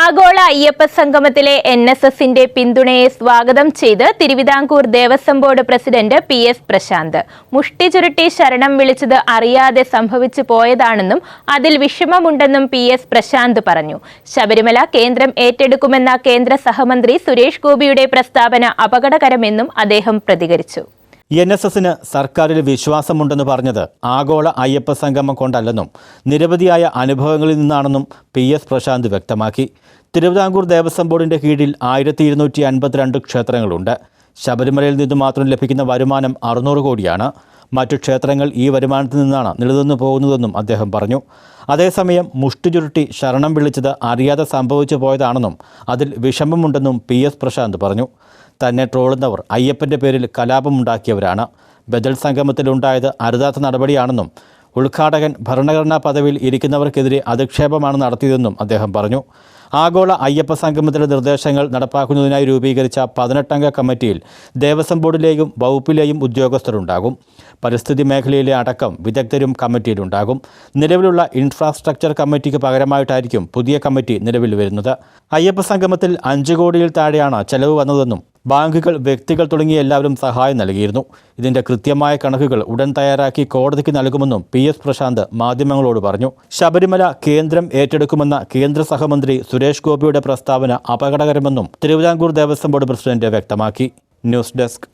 ആഗോള Ayyappa സംഗമത്തിലെ N S എസിന്റെ പിന്തുണയെ സ്വാഗതം ചെയ്ത് Thiruvithamkoor Devaswom board president P S Prashanth. മുഷ്ടി ചുരുട്ടി ശരണം വിളിച്ചത് അറിയാതെ സംഭവിച്ചു പോയതാണെന്നും അതിൽ വിഷമമുണ്ടെന്നും പി എസ് പ്രശാന്ത് പറഞ്ഞു. ശബരിമല കേന്ദ്രം ഏറ്റെടുക്കുമെന്ന കേന്ദ്ര സഹമന്ത്രി സുരേഷ് ഗോപിയുടെ പ്രസ്താവന അപകടകരമെന്നും അദ്ദേഹം പ്രതികരിച്ചു. എൻ എസ് എസിന് സർക്കാരിൽ വിശ്വാസമുണ്ടെന്ന് പറഞ്ഞത് ആഗോള അയ്യപ്പ സംഗമം കൊണ്ടല്ലെന്നും നിരവധിയായ അനുഭവങ്ങളിൽ നിന്നാണെന്നും പി എസ് പ്രശാന്ത് വ്യക്തമാക്കി. തിരുവിതാംകൂർ ദേവസ്വം ബോർഡിന്റെ കീഴിൽ ആയിരത്തി ഇരുന്നൂറ്റി അൻപത്തിരണ്ട് ക്ഷേത്രങ്ങളുണ്ട്. ശബരിമലയിൽ നിന്ന് മാത്രം ലഭിക്കുന്ന വരുമാനം അറുന്നൂറ് കോടിയാണ്. മറ്റു ക്ഷേത്രങ്ങൾ ഈ വരുമാനത്തിൽ നിന്നാണ് നിലനിന്നു പോകുന്നതെന്നും അദ്ദേഹം പറഞ്ഞു. അതേസമയം മുഷ്ടി ചുരുട്ടി ശരണം വിളിച്ചത് അറിയാതെ സംഭവിച്ചു പോയതാണെന്നും അതിൽ വിഷമമുണ്ടെന്നും പി എസ് പ്രശാന്ത് പറഞ്ഞു. തന്നെ ട്രോളുന്നവർ അയ്യപ്പന്റെ പേരിൽ കലാപമുണ്ടാക്കിയവരാണ്. ബദൽ സംഗമത്തിലുണ്ടായത് അരുതാത്ത നടപടിയാണെന്നും ഉദ്ഘാടകൻ ഭരണഘടനാ പദവിയിൽ ഇരിക്കുന്നവർക്കെതിരെ അധിക്ഷേപമാണ് നടത്തിയതെന്നും അദ്ദേഹം പറഞ്ഞു. ആഗോള അയ്യപ്പ സംഗമത്തിലെ നിർദ്ദേശങ്ങൾ നടപ്പാക്കുന്നതിനായി രൂപീകരിച്ച പതിനെട്ടംഗ കമ്മിറ്റിയിൽ ദേവസ്വം ബോർഡിലെയും വകുപ്പിലെയും ഉദ്യോഗസ്ഥരുണ്ടാകും. പരിസ്ഥിതി മേഖലയിലെ അടക്കം വിദഗ്ധരും കമ്മിറ്റിയിലുണ്ടാകും. നിലവിലുള്ള ഇൻഫ്രാസ്ട്രക്ചർ കമ്മിറ്റിക്ക് പകരമായിട്ടായിരിക്കും പുതിയ കമ്മിറ്റി നിലവിൽ വരുന്നത്. അയ്യപ്പ സംഗമത്തിൽ അഞ്ച് കോടിയിൽ താഴെയാണ് ചെലവ് വന്നതെന്നും ബാങ്കുകൾ വ്യക്തികൾ തുടങ്ങിയ എല്ലാവരും സഹായം നൽകിയിരുന്നു. ഇതിന്റെ കൃത്യമായ കണക്കുകൾ ഉടൻ തയ്യാറാക്കി കോടതിക്ക് നൽകുമെന്നും പി എസ് പ്രശാന്ത് മാധ്യമങ്ങളോട് പറഞ്ഞു. ശബരിമല കേന്ദ്രം ഏറ്റെടുക്കുമെന്ന കേന്ദ്ര സഹമന്ത്രി സുരേഷ് ഗോപിയുടെ പ്രസ്താവന അപകടകരമെന്നും തിരുവിതാംകൂർ ദേവസ്വം ബോർഡ് പ്രസിഡന്റ് വ്യക്തമാക്കി. News desk